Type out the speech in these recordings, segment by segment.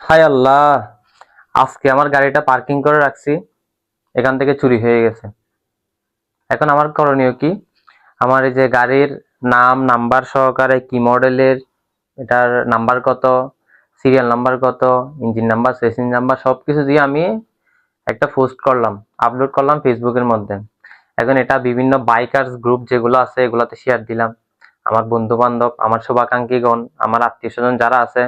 High আল্লাহ, আজকে আমার গাড়িটা পার্কিং করে রাখছি, এখান থেকে চুরি হয়ে গেছে। এখন আমার করণীয় কি? আমার এই যে গাড়ির নাম নাম্বার সহকারে কি মডেলের এটার নাম্বার কত সিরিয়াল নাম্বার কত ইঞ্জিন নাম্বার সেসিং নাম্বার সবকিছু দিয়ে আমি একটা পোস্ট করলাম আপলোড করলাম ফেসবুকের মধ্যে। এখন এটা বিভিন্ন বাইকার্স গ্রুপ যেগুলো আছে, এগুলোতে শেয়ার দিলাম। আমার বন্ধু বান্ধব আমার শুভাকাঙ্ক্ষীগণ, আমার আত্মীয় স্বজন যারা আছে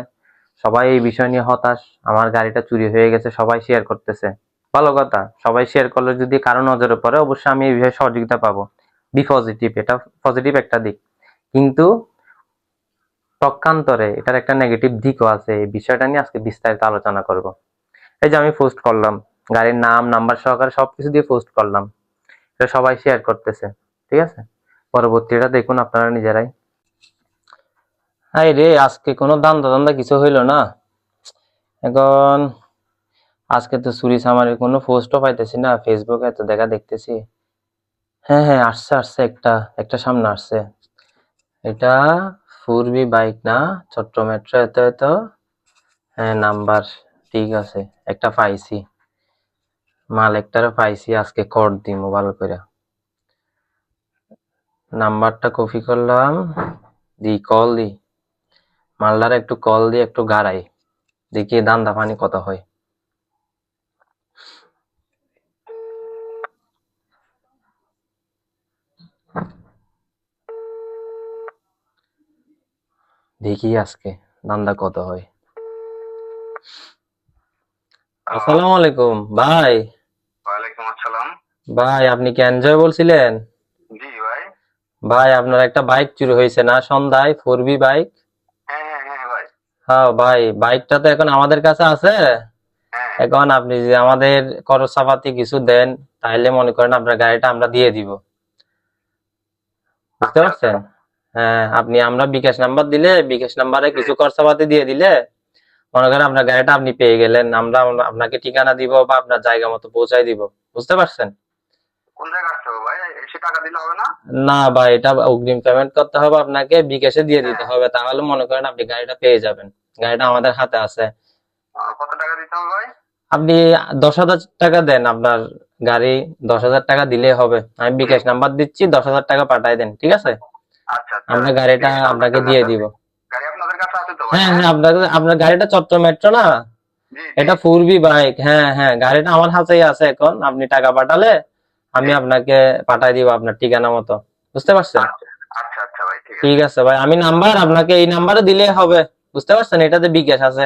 সবাই এই বিষয় নিয়ে হতাশ, আমার গাড়িটা চুরি হয়ে গেছে, সবাই শেয়ার করতেছে। ভালো কথা, সবাই শেয়ার করলে যদি কারও নজরে পড়ে, অবশ্যই আমি এই বিষয়ে সহযোগিতা পাবো। বি পজিটিভ এটা পজিটিভ একটা দিক। কিন্তু পক্ষান্তরে এটার একটা নেগেটিভ দিকও আছে, এই বিষয়টা নিয়ে আজকে বিস্তারিত আলোচনা করব। এই যে আমি পোস্ট করলাম, গাড়ির নাম নাম্বার সহকারে সবকিছু দিয়ে পোস্ট করলাম। এটা সবাই শেয়ার করতেছে, ঠিক আছে? পরবর্তীটা দেখুন আপনারা নিজেরাই। আই রে, আজকে কোনো দান্দা দান্দা কিছু হইল না। এখন আজকে তো চুরি সামারের কোনো পোস্টও পাইতেছি না ফেসবুকে এত দেখা দেখতেছি। হ্যাঁ হ্যাঁ আসছে আসছে একটা একটা সামনে আসছে। এটা ফুরবি বাইক না ছোট্ট মেট্রো এত এত হ্যাঁ নাম্বার ঠিক আছে, একটা পাইছি। মাল একটারে পাইছি, আজকে কর দিমু ভালো করে। নাম্বারটা কপি করলাম, দি, কল দি। মালদার একটু কল দিয়ে একটু গাড়াই দেখি দান্দা পানি কত হয়। দেখি আজকে দান্দা কত হয়। আসসালামু আলাইকুম ভাই। ওয়ালাইকুম আসসালাম। ভাই আপনি কি এনজয় বলছিলেন? জি ভাই। ভাই আপনার একটা বাইক চুরি হয়েছে না? সন্ধ্যায় ফোর বি বাইক হ্যাঁ ভাই বাইকটা তো এখন আমাদের কাছে আছে। হ্যাঁ। এখন আপনি যদি আমাদের খরচাপাতি কিছু দেন তাহলে মনে করেন আপনার গাড়িটা আমরা দিয়ে দিব। বুঝতে পারছেন? হ্যাঁ আপনি আমরা বিকাশ নাম্বার দিলে বিকাশ নাম্বারে কিছু খরচাপাতি দিয়ে দিলে মনে করেন আপনার গাড়িটা আপনি পেয়ে গেলেন আমরা আপনাকে ঠিকানা দিব বা আপনার জায়গা মতো পৌঁছাই দিব। বুঝতে পারছেন? না? না ভাই এটা অগ্রিম পেমেন্ট করতে হবে আপনাকে বিকাশে দিয়ে দিতে হবে তাহলে মনে করেন আপনি গাড়িটা পেয়ে যাবেন। গাড়িটা আমাদের হাতে আছে। কত টাকা দিতে হবে ভাই? আপনি দশ হাজার টাকা দেন আপনার গাড়ি দশ হাজার টাকা দিলে হবে। আমি বিকাশ নাম্বার দিচ্ছি দশ হাজার টাকা পাঠাই দেন ঠিক আছে? আচ্ছা আচ্ছা। আমরা গাড়িটা আপনাকে দিয়ে দিব। হ্যাঁ হ্যাঁ আপনার আপনার গাড়িটা চট্টগ্রাম মেট্রো না? এটা ফুরবি বাইক হ্যাঁ হ্যাঁ গাড়িটা আমার হাতেই আছে এখন। আপনি টাকা পাঠালে আমি আপনাকে পাঠাই দিব আপনার ঠিকানা মতো। বুঝতে পারছেন? আচ্ছা ভাই ঠিক আছে। ঠিক আছে ভাই আমি নাম্বার আপনাকে এই নাম্বারে দিলে হবে। বুঝতে পারছেন? এটাতে বিকাশ আছে।